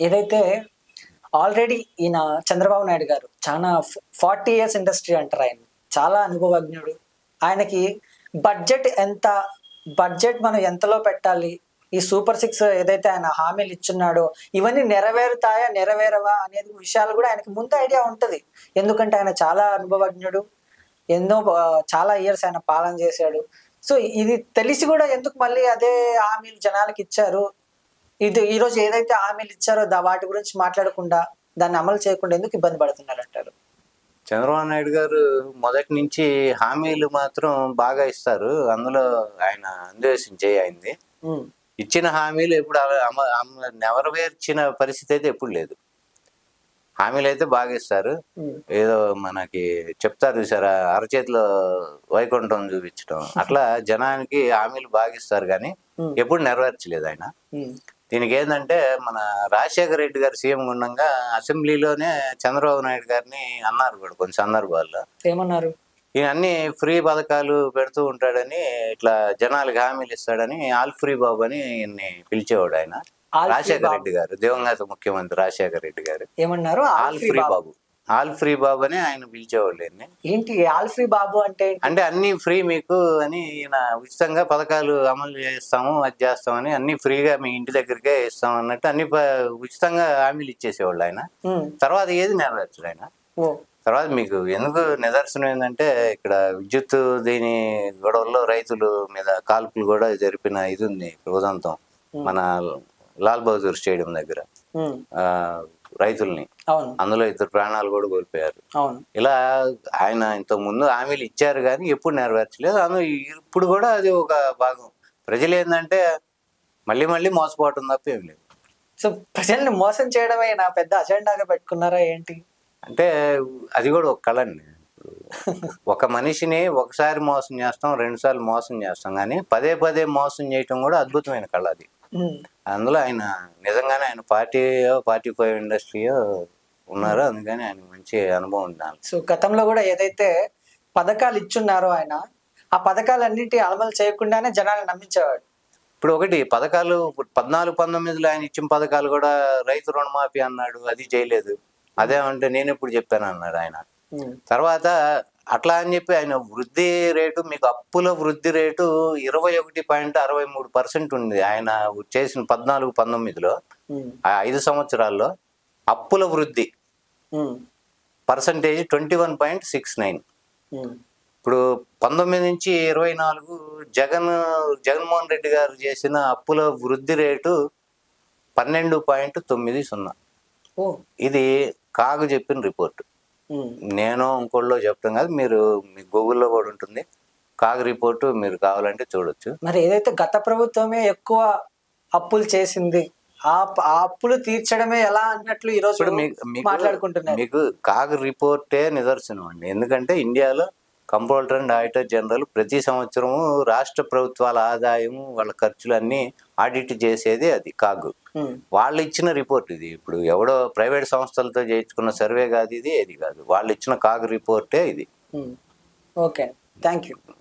ఏదైతే ఆల్రెడీ ఈయన చంద్రబాబు నాయుడు గారు చాలా ఫార్టీ ఇయర్స్ ఇండస్ట్రీ అంటారు ఆయన. చాలా అనుభవజ్ఞుడు. ఆయనకి బడ్జెట్ ఎంత బడ్జెట్ మనం ఎంతలో పెట్టాలి ఈ సూపర్ సిక్స్ ఏదైతే ఆయన హామీలు ఇచ్చున్నాడో ఇవన్నీ నెరవేరుతాయా నెరవేరవా అనేది విషయాలు కూడా ఆయనకి ముందు ఐడియా ఉంటుంది. ఎందుకంటే ఆయన చాలా అనుభవజ్ఞుడు. ఎన్నో చాలా ఇయర్స్ ఆయన పాలన చేశాడు. సో ఇది తెలిసి కూడా ఎందుకు మళ్ళీ అదే హామీలు జనాలకి ఇచ్చారు? ఇది ఈ రోజు ఏదైతే హామీలు ఇచ్చారో వాటి గురించి మాట్లాడకుండా దాన్ని అమలు చేయకుండా ఎందుకు ఇబ్బంది పడుతున్నారు అంటారు? చంద్రబాబు నాయుడు గారు మొదటి నుంచి హామీలు మాత్రం బాగా ఇస్తారు. అందులో ఆయన అన్వేషించే అయింది ఉమ్, ఇచ్చిన హామీలు ఎప్పుడు నెరవేర్చిన పరిస్థితి అయితే ఎప్పుడు లేదు. హామీలు అయితే బాగా ఇస్తారు. ఏదో మనకి చెప్తారు చూసారా అరచేతిలో వైకుంఠం చూపించడం. అట్లా జనానికి హామీలు బాగా ఇస్తారు కానీ ఎప్పుడు నెరవేర్చలేదు ఆయన. దీనికి ఏంటంటే మన రాజశేఖర రెడ్డి గారు సీఎం ఉండగా అసెంబ్లీలోనే చంద్రబాబు నాయుడు గారిని అన్నారు కూడా కొన్ని సందర్భాల్లో. ఏమన్నారు? ఈయన అన్ని ఫ్రీ పథకాలు పెడుతూ ఉంటాడని ఇట్లా జనాలకు హామీలు ఇస్తాడని ఆల్ ఫ్రీ బాబు అని ఈయన్ని పిలిచేవాడు ఆయన. రాజశేఖర. రెడ్డి గారు దివంగత ముఖ్యమంత్రి రాజశేఖర రెడ్డి గారు. ఏమన్నారు? All free Babu. Babu all free Babu అని ఆయన పిలిచేవాళ్ళు ఏంటి ఆల్ ఫ్రీ బాబు అంటే? అంటే అన్ని ఫ్రీ మీకు అని ఈయన ఉచితంగా పథకాలు అమలు చేస్తాము అది చేస్తామని అన్ని ఫ్రీగా మీ ఇంటి దగ్గరికే ఇస్తాం అన్నట్టు అన్ని ఉచితంగా హామీలు ఇచ్చేసేవాళ్ళు ఆయన. తర్వాత ఏది నెరవేర్చడు ఆయన. తర్వాత మీకు ఎందుకు నిదర్శనం ఏంటంటే ఇక్కడ విద్యుత్ దీని గొడవల్లో రైతుల మీద కాల్పులు కూడా జరిపిన ఇది ఉంది ఉదంతం మన లాల్ బహదూర్ స్టేడియం దగ్గర. రైతుల్ని. అవును. అందులో ఇద్దరు ప్రాణాలు కూడా కోల్పోయారు. అవును. ఇలా ఆయన ఇంతకు ముందు హామీలు ఇచ్చారు కానీ ఎప్పుడు నెరవేర్చలేదు. అందులో ఇప్పుడు కూడా అది ఒక భాగం. ప్రజలు ఏంటంటే మళ్ళీ మళ్ళీ మోసపోవటం తప్ప ఏం లేదు. సో ప్రజల్ని మోసం చేయడమే నా పెద్ద అజెండాగా పెట్టుకున్నారా ఏంటి? అంటే అది కూడా ఒక కళ అండి. ఒక మనిషిని ఒకసారి మోసం చేస్తాం రెండు సార్లు మోసం చేస్తాం కానీ పదే పదే మోసం చేయటం కూడా అద్భుతమైన కళ అది. అందులో ఆయన నిజంగానే ఆయన పార్టీయో పార్టీ ఫైవ్ ఇండస్ట్రీయో ఉన్నారు అందుకని ఆయన మంచి అనుభవం ఉండాలి. సో గతంలో కూడా ఏదైతే పథకాలు ఇచ్చున్నారో ఆయన ఆ పథకాలన్నిటి అమలు చేయకుండానే జనాన్ని నమ్మించేవాడు. ఇప్పుడు ఒకటి పథకాలు పద్నాలుగు పంతొమ్మిదిలో ఆయన ఇచ్చిన పథకాలు కూడా రైతు రుణమాఫీ అన్నాడు అది చేయలేదు. అదేమంటే నేను ఎప్పుడు చెప్పాను అన్నాడు ఆయన. తర్వాత అట్లా అని చెప్పి ఆయన వృద్ధి రేటు మీకు అప్పుల వృద్ధి రేటు ఇరవై ఒకటి పాయింట్ అరవై మూడు పర్సెంట్ ఉంది. ఆయన చేసిన పద్నాలుగు పంతొమ్మిదిలో ఆ ఐదు సంవత్సరాల్లో అప్పుల వృద్ధి percentage twenty one point six nine. ఇప్పుడు పంతొమ్మిది నుంచి ఇరవై నాలుగు జగన్ జగన్మోహన్ రెడ్డి గారు చేసిన అప్పుల వృద్ధి రేటు పన్నెండు పాయింట్ తొమ్మిది సున్నా. ఇది కాగు చెప్పిన రిపోర్ట్. నేను ఇంకోళ్ళలో చెప్పడం కాదు మీరు మీ గూగుల్లో కూడా ఉంటుంది. కాగ్ రిపోర్టు మీరు కావాలంటే చూడొచ్చు. మరి ఏదైతే గత ప్రభుత్వమే ఎక్కువ అప్పులు చేసింది ఆ అప్పులు తీర్చడమే ఎలా అన్నట్లు ఈ రోజు ఇప్పుడు మీకు మీకు మాట్లాడుకుంటున్నారు. మీకు కాగ్ రిపోర్టే నిదర్శనం అండి. ఎందుకంటే ఇండియాలో కంప్యూటర్ అండ్ ఆడిటర్ జనరల్ ప్రతి సంవత్సరము రాష్ట్ర ప్రభుత్వాల ఆదాయం వాళ్ళ ఖర్చులన్నీ ఆడిట్ చేసేది అది కాగు. వాళ్ళు ఇచ్చిన రిపోర్ట్ ఇది. ఇప్పుడు ఎవడో ప్రైవేట్ సంస్థలతో చేయించుకున్న సర్వే కాదు ఇది ఏది కాదు. వాళ్ళు ఇచ్చిన కాగ్ రిపోర్టే ఇది. ఓకే. Thank you.